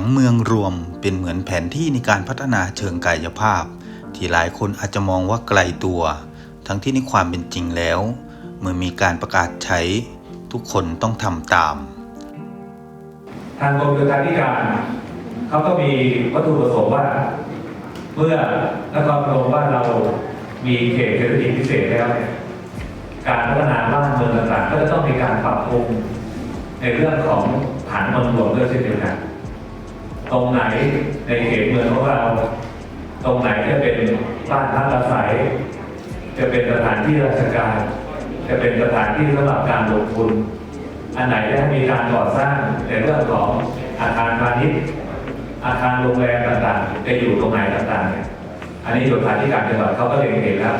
งเมืองรวมเป็นเหมือนแผนที่ในการพัฒนาเชิงกายภาพ ที่หลายคนอาจจะมองว่าไกลตัว ทั้งที่ในความเป็นจริงแล้ว เมื่อมีการประกาศใช้ทุกคนต้องทำตาม ทางกรมโยธาธิการเขาก็มีวัตถุประสงค์ว่า เมื่อนครพนมว่าเรามีเขตเศรษฐกิจพิเศษแล้วเนี่ยการพัฒนาบ้านเมืองต่างๆ ก็จะต้องมีการปรับปรุงในเรื่องของผังเมืองหลวงด้วยเช่นเดียวกัน ตรงไหนในเขตเมืองของเรา ตรงไหนจะเป็นบ้านพักอาศัย จะเป็นสถานที่ราชการ จะเป็นสถานที่สำหรับการลงทุน อันไหนได้มีการก่อสร้างในเรื่องของอาคารพาณิชย์ อาคารโรงแรมต่างๆ จะอยู่ตรงไหนต่างๆเนี่ยอันนี้โยธาธิการจังหวัดเขาก็เล็งเห็นแล้ว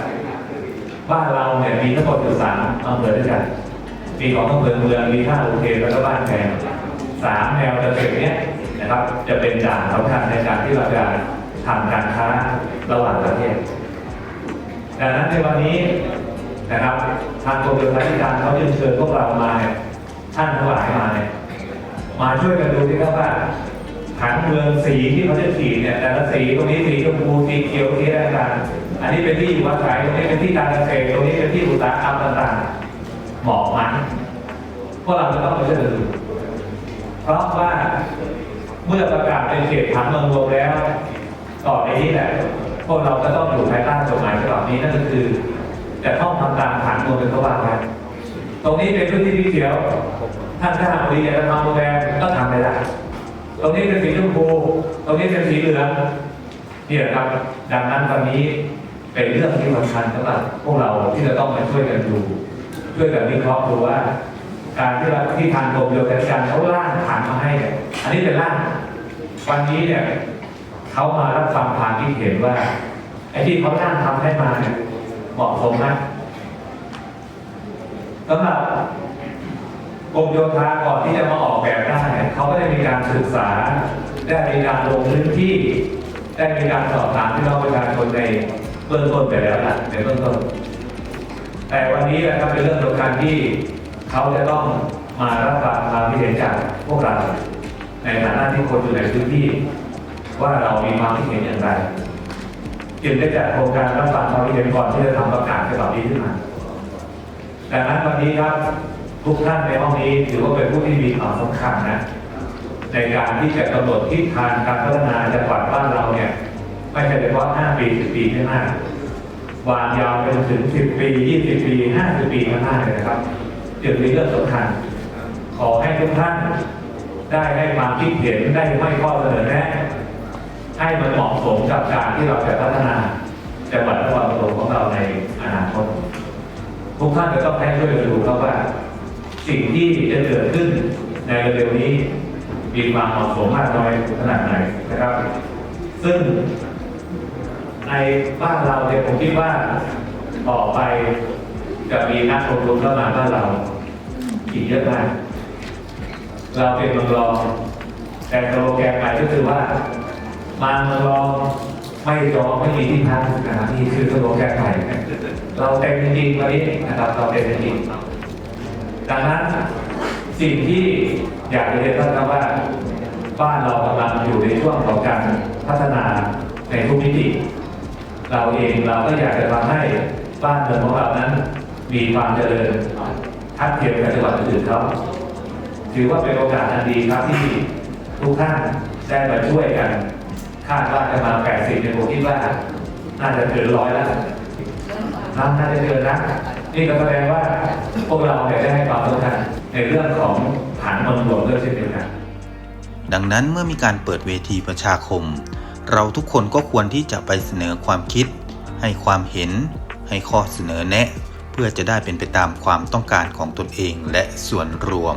บ้านเราเนี่ยมีทั้งหมดอยู่สามอำเภอด้วยกันมีของอำเภอเมืองมีท่าอุเทนแล้วก็บ้านแพงสามแนวเกษตรเนี้ย นะครับจะเป็นด่านสำคัญในการที่เราจะทำการค้าระหว่างประเทศดังนั้นในวันนี้นะครับทางกรมโยธาธิการเขาจึงเชิญพวกเรามาเนี่ยท่านทั้งหลายมาเนี่ยมาช่วยกันดูที่ครับว่าผังเมืองสีที่เขาจะสีเนี่ยแต่ละสีตรงนี้สีชมพูสีเขียวสีอะไรต่างอันนี้เป็นที่อยู่อาศัยตรงนี้เป็นที่การเกษตรตรงนี้เป็นที่อุตสาหกรรมต่างๆเหมาะไหมพวกเราจะต้องมาช่วยดูเพราะว่า เมื่อประกาศเป็นเขตผังเมืองรวมแล้ว ต่อไปนี้แหละพวกเราก็ต้องอยู่ภายใต้กฎหมายฉบับนี้นั่นก็คือจะต้องทำตามผังเมืองเป็นตัวว่ากันตรงนี้เป็นพื้นที่สีเขียวท่านถ้าหากบริจะทำโรงแรมก็ทำไม่ได้ตรงนี้เป็นสีชมพูตรงนี้เป็นสีเหลืองนี่แหละครับ ดังนั้นวันนี้เป็นเรื่องที่สำคัญสำหรับพวกเราที่จะต้องมาช่วยกันดูช่วยกันวิเคราะห์ดูว่า การที่เราที่ทางกรมโยธาธิการเขาร่างผังมาให้เนี่ยอันนี้เป็นร่างวันนี้เนี่ยเขามารับฟังความคิดเห็นว่าไอ้ที่เขาร่างทำให้มาเนี่ยเหมาะสมไหมสำหรับกรมโยธาก่อนที่จะมาออกแบบได้เนี่ยเขาก็ได้มีการศึกษา ได้มีการลงพื้นที่ ได้มีการสอบถามพี่น้องประชาชนในเบื้องต้นไปแล้วล่ะในเบื้องต้น แต่วันนี้นะครับเป็นเรื่องสำคัญที่ เขาจะต้องมารับฟังความคิดเห็นจากพวกเราในฐานะที่คนอยู่ในพื้นที่ ว่าเรามีความคิดเห็นอย่างไรจึงได้จัดโครงการรับฟังความคิดเห็นก่อนที่จะทำประกาศฉบับนี้ขึ้นมาดังนั้นวันนี้ครับทุกท่านในห้องนี้ถือว่าเป็นผู้ที่มีความสำคัญนะในการที่จะกำหนดทิศทางการพัฒนาจังหวัดบ้านเราเนี่ยไม่ใช่เฉพาะ 5 ปี 10 ปีข้างหน้าวางยาวไปถึง 10 ปี 20 ปี 50 ปีข้างหน้าเลยนะครับ จึงมีเรื่องสำคัญ ขอให้ทุกท่านได้ให้ความคิดเห็นได้ให้ข้อเสนอแนะให้มันเหมาะสมกับการที่เราจะพัฒนาจังหวัดนครปฐมของเราในอนาคตทุกท่านจะต้องให้ช่วยกันดูครับว่า สิ่งที่จะเกิดขึ้นในเร็วนี้มีความเหมาะสมมากน้อยขนาดไหนนะครับ ซึ่งในบ้านเราเนี่ยผมคิดว่าต่อไป จะมีนักลงทุนเข้ามาบ้านเราอีกเยอะมาก เราเป็นเมืองรอง แต่โลแกนใหม่ก็คือว่า มาเมืองรองไม่จองไม่มีที่พักนะครับนี่คือสโลแกนใหม่เราเต็มจริงๆวันนี้นะครับ เราเต็มจริงดังนั้นสิ่งที่อยากจะเรียนท่านครับว่าบ้านเรากำลังอยู่ในช่วงของการพัฒนาในทุกมิติ เราเองเราก็อยากจะทำให้บ้านเมืองของเรานั้น มีความเจริญทัดเทียมกับจังหวัดอื่นๆเขาถือว่าเป็นโอกาสอันดีครับที่ทุกท่านได้มาช่วยกัน คาดว่าจะมา 80ในผมคิดว่า น่าจะเกินร้อยแล้วน่าจะเกินนะนี่ก็แสดงว่าพวกเราได้ให้ความสำคัญในเรื่องของผังเมืองหลวงด้วยเช่นเดียวกันดังนั้นเมื่อมีการเปิดเวทีประชาคม เราทุกคนก็ควรที่จะไปเสนอความคิด ให้ความเห็น ให้ข้อเสนอแนะ พื่อจะได้เป็นไปตามความต้องการของตนเองและส่วนรวม